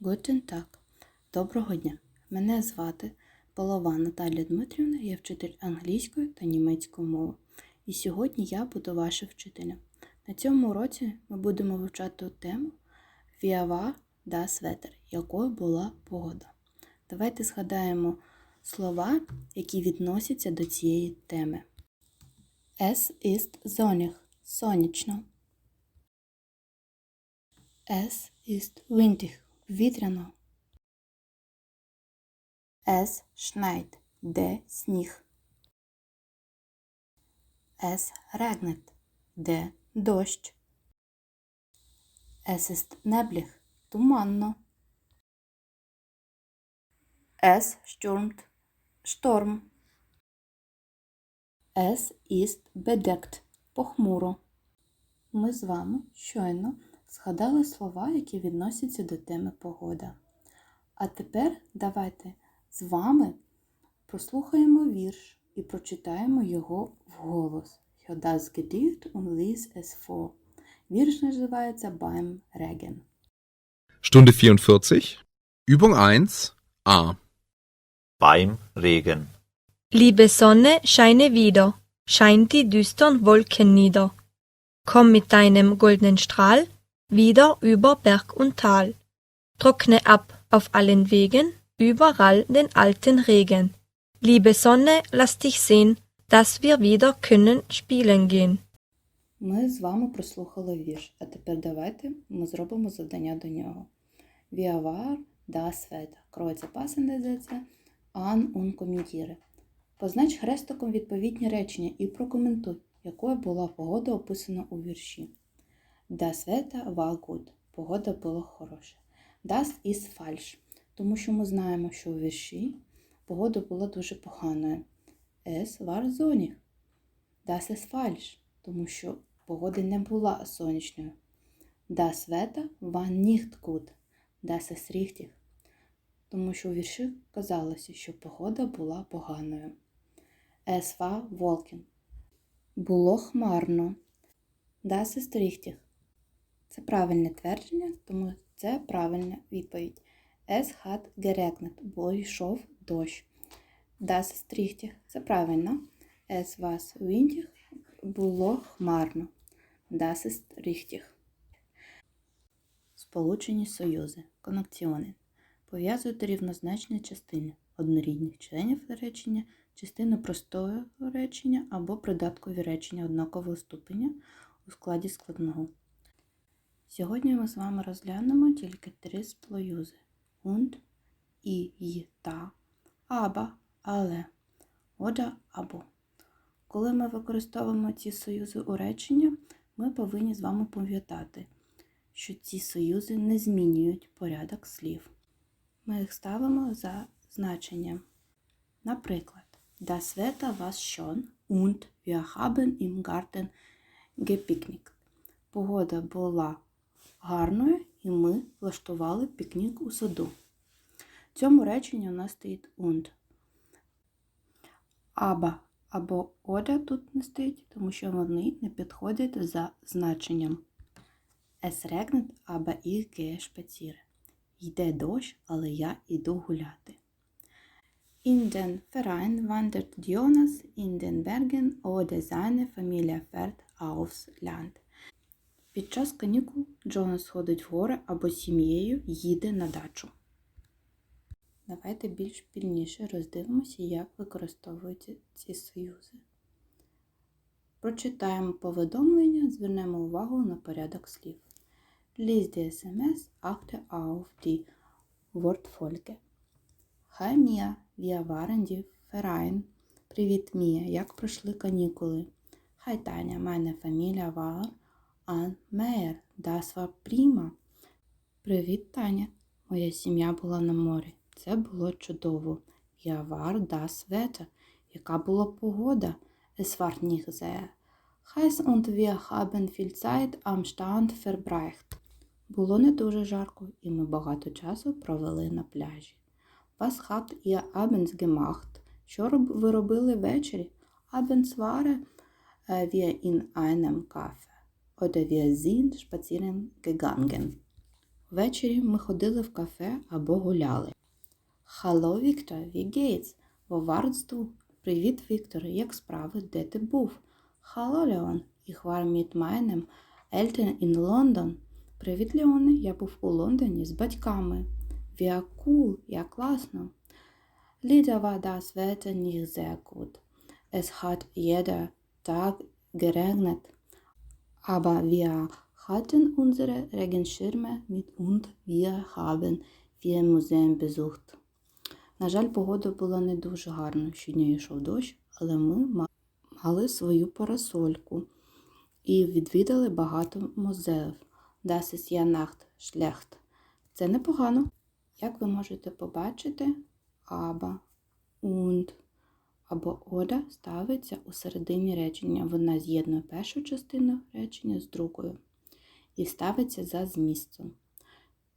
Guten Tag. Доброго дня. Мене звати Полова Наталія Дмитрівна, я вчитель англійської та німецької мови. І сьогодні я буду вашим вчителем. На цьому уроці ми будемо вивчати тему Віава das Wetter, якою була погода. Давайте згадаємо слова, які відносяться до цієї теми. Es ist sonnig – сонячно. Es ist windig – вітряно. Es schneit – де сніг. Es regnet – де дощ. Es ist neblig – туманно. Es stürmt – шторм. Es ist bedeckt – похмуро. Ми з вами щойно згадали слова, які відносяться до теми погода. А тепер давайте з вами прослухаємо вірш і прочитаємо його вголос. Das Gedicht und lies es vor. Вірш називається Beim Regen. Stunde 44. Übung 1. A. beim Regen. Liebe Sonne, scheine wieder, scheint die düstern Wolken nieder. Komm mit deinem goldenen Strahl wieder über Berg und Tal. Trockne ab auf allen Wegen, überall den alten Regen. Liebe Sonne, lass dich sehen, dass wir wieder können spielen gehen. Ми з вами прослухали вірш, а тепер давайте ми зробимо завдання до нього. Wir war das Wetter. Kreuz passende Sätze an und kommentiere. Познач хрестиком відповідні речення і прокоментуй, якою була погода описана у вірші. Das Wetter war gut. Погода була хороша. Das ist falsch. Тому що ми знаємо, що у вірші погода була дуже поганою. Es war sonnig. Das ist falsch. Тому що погода не була сонячною. Das Wetter war nicht gut. Das ist richtig. Тому що у вірші казалося, що погода була поганою. Es war wolken. Було хмарно. Das ist richtig. Це правильне твердження, тому це правильна відповідь. Es hat geregnet, бо йшов дощ. Das ist. Це правильно. Es war windig, було хмарно. Das ist richtig. Сполучені союзи. Конекціони. Пов'язують рівнозначні частини однорідних членів речення, частини простого речення або придаткові речення однакового ступеня у складі складного. Сьогодні ми з вами розглянемо тільки три сплоюзи und, і, й, та, аба, але, ода або. Коли ми використовуємо ці союзи у речення, ми повинні з вами пам'ятати, що ці союзи не змінюють порядок слів. Ми їх ставимо за значенням. Наприклад, Das Wetter war schön und wir haben im Garten gepicknickt. Погода була гарною і ми влаштували пікнік у саду. В цьому реченні у нас стоїть und. Аба або ода тут не стоїть, тому що вони не підходять за значенням. Es regnet, aber ich gehe spazieren. Йде дощ, але я йду гуляти. In den Verein wandert Jonas in den Bergen oder seine Familie fährt aufs Land. Під час канікул Джонас ходить в гори або з сім'єю їде на дачу. Давайте більш пільніше роздивимося, як використовуються ці союзи. Прочитаємо повідомлення, звернемо увагу на порядок слів. Lies die SMS, achte auf die Wortfolge. Hi Mia, wir waren die Verein. Привіт, Мія, як пройшли канікули? Hi Таня, meine Familie war Meer. Das war prima. Привіт. Моя сім'я була на морі. Це було чудово. Я war das Wetter. Яка була погода? Es war nicht sehr heiß und wir haben viel. Було не дуже жарко, і ми багато часу провели на пляжі. Was habt ihr abends gemacht? Що ви робили ввечері? Abends waren äh, wir in einem Café. Oder wir sind spazieren gegangen. Ввечері ми ходили в кафе або гуляли. Hallo, Віктор, wie geht's? Wo warst du? Привіт, Віктор, як справи? Де ти був? Hallo, Leon, ich war mit meinen Eltern in London. Привіт, Леоне, я був у Лондоні з батьками. Wie cool, як класно. Leider war das Wetter nicht sehr gut. Es hat jeder Tag geregnet. Aber wir hatten unsere Regenschirme mit und wir haben vier Museen besucht. На жаль, погода була не дуже гарна. Щодня йшов дощ, але ми мали свою парасольку і відвідали багато музеїв. Das ist ja Nacht schlecht. Це непогано. Як ви можете побачити, аба, або ода ставиться у середині речення. Вона з'єднує першу частину речення з другою і ставиться за змістом.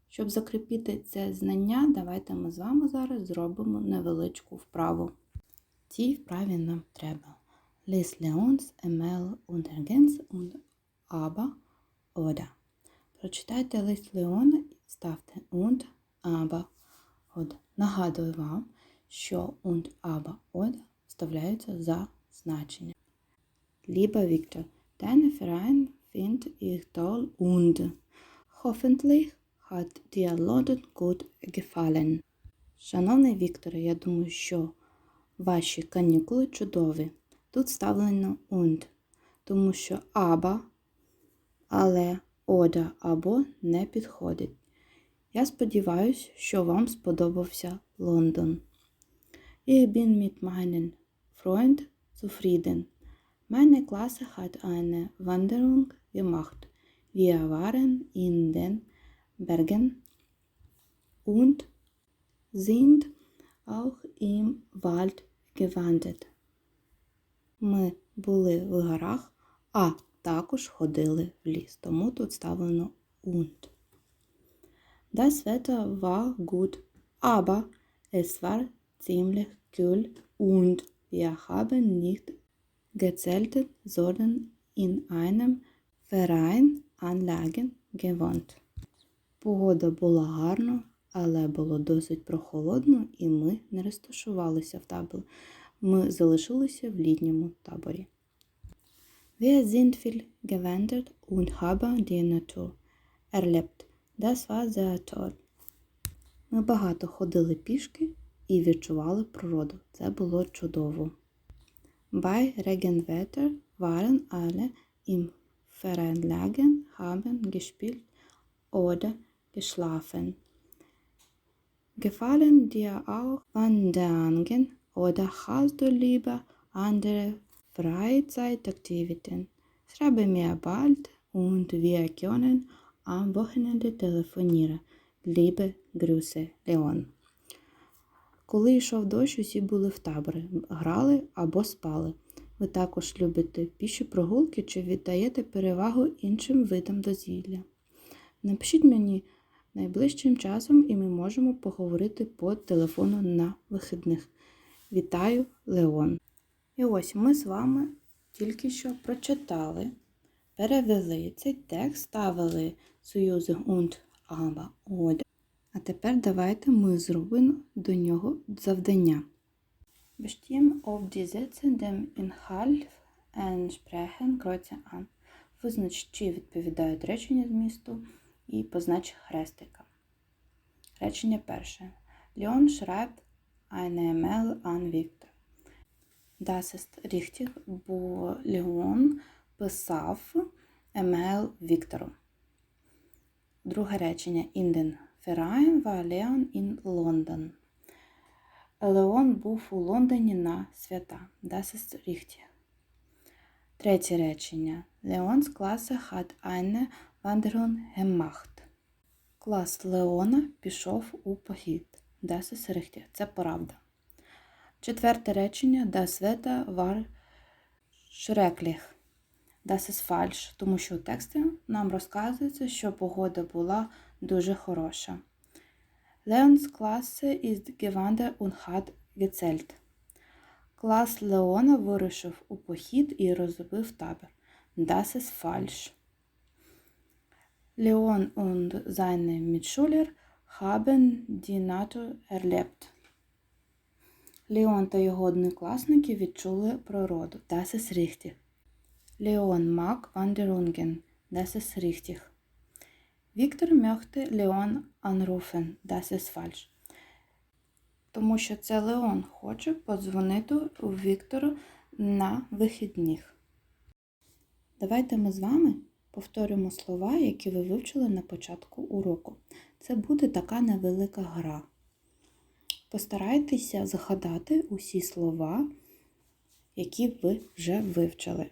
Щоб закріпити це знання, давайте ми з вами зараз зробимо невеличку вправу. Цій вправі нам треба Emel und Ergens und aber oder. Прочитайте лист Леона і ставте und, aber, oder. Нагадую вам, що und, aber, oder вставляються за значення. Lieber Victor, deine Verein finde ich toll und hoffentlich hat dir London gut. Шановний Вікторе, я думаю, що ваші канікули чудові. Тут вставлено und, тому що аба, але ода або не підходить. Я сподіваюся, що вам сподобався Лондон. Ich bin mit meinem Freund zufrieden. Meine Klasse hat eine Wanderung gemacht. Wir waren in den Bergen und sind auch im Wald gewandert. Ми були в горах, а також ходили в ліс. Тому тут ставлено und. Das Wetter war gut, aber es war ziemlich kühl und wir haben nicht gezeltet, sondern in einem Verein Anlagen gewohnt. Погода була гарна, але було досить прохолодно, і ми не розташувалися в таборі. Ми залишилися в літньому таборі. Wir sind viel gewandert und haben die Natur erlebt. Das war sehr toll. Ми багато ходили пішки і відчували природу. Це було чудово. Bei Regenwetter waren alle im Veranlagen, haben gespielt oder geschlafen. Gefallen dir auch Wanderungen oder hast du lieber andere Freizeitaktivitäten? Schreibe mir bald und wir können am Wochenende telefonieren. Liebe Grüße, Leon. Коли йшов дощ, усі були в таборі, грали або спали. Ви також любите піші прогулки чи віддаєте перевагу іншим видам дозвілля. Напишіть мені найближчим часом і ми можемо поговорити по телефону на вихідних. Вітаю, Леон! І ось ми з вами тільки що прочитали, перевели цей текст, ставили Союзи und aber oder. А тепер давайте ми зробимо до нього завдання. Bestimm auf die Sätze dem Inhalt entsprechen Kreuze an. Визнач, чи відповідають речення змісту і познач хрестика. Речення перше. Leon schreibt eine Mail an Victor. Das ist richtig, бо Leon писав емейл Віктору. Друге речення. In den Verein war Leon in London. Леон був у Лондоні на свята. Das ist richtig. Третє речення. Leons Klasse hat eine Wanderung gemacht. Клас Леона пішов у похід. Das ist richtig. Це правда. Четверте речення. Das Wetter war schrecklich. Das ist falsch, тому що у тексті нам розказується, що погода була дуже хороша. Leons Klasse ist gewandert und hat gezählt. Клас Леона вирушив у похід і розбив табір. Das ist falsch. Leon und seine Mitschüler haben die Natur erlebt. Леон та його однокласники відчули природу. Das ist richtig. Leon mag Wanderungen. Das richtig. Victor möchte Leon anrufen. Das falsch. Тому що це Леон хоче подзвонити у Віктору на вихідних. Давайте ми з вами повторимо слова, які ви вивчили на початку уроку. Це буде така невелика гра. Постарайтеся згадати усі слова, які ви вже вивчили.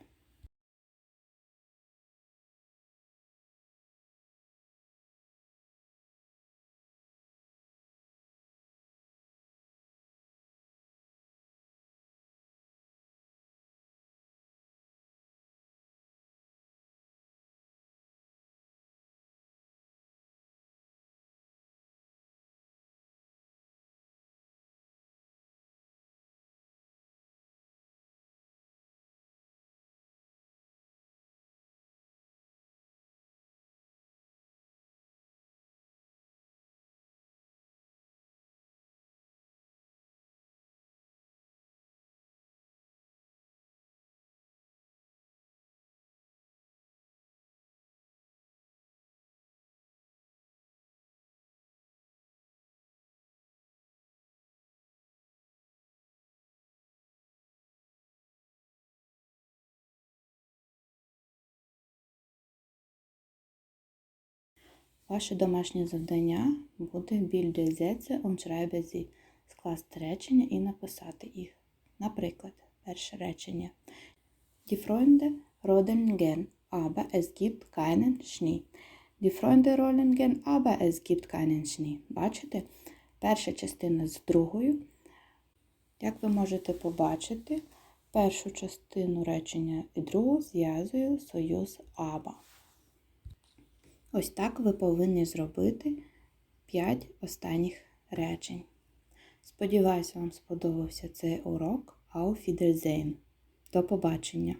Ваше домашнє завдання буде bilde Sätze und schreibe. Скласти речення і написати їх. Наприклад, перше речення. Die Freunde rodeln gern, aber es gibt keinen Schnee. Die Freunde rodeln gern, aber es gibt keinen Schnee. Бачите? Перша частина з другою. Як ви можете побачити, першу частину речення і другу зв'язую союз аба. Ось так ви повинні зробити 5 останніх речень. Сподіваюсь, вам сподобався цей урок. Auf. До побачення!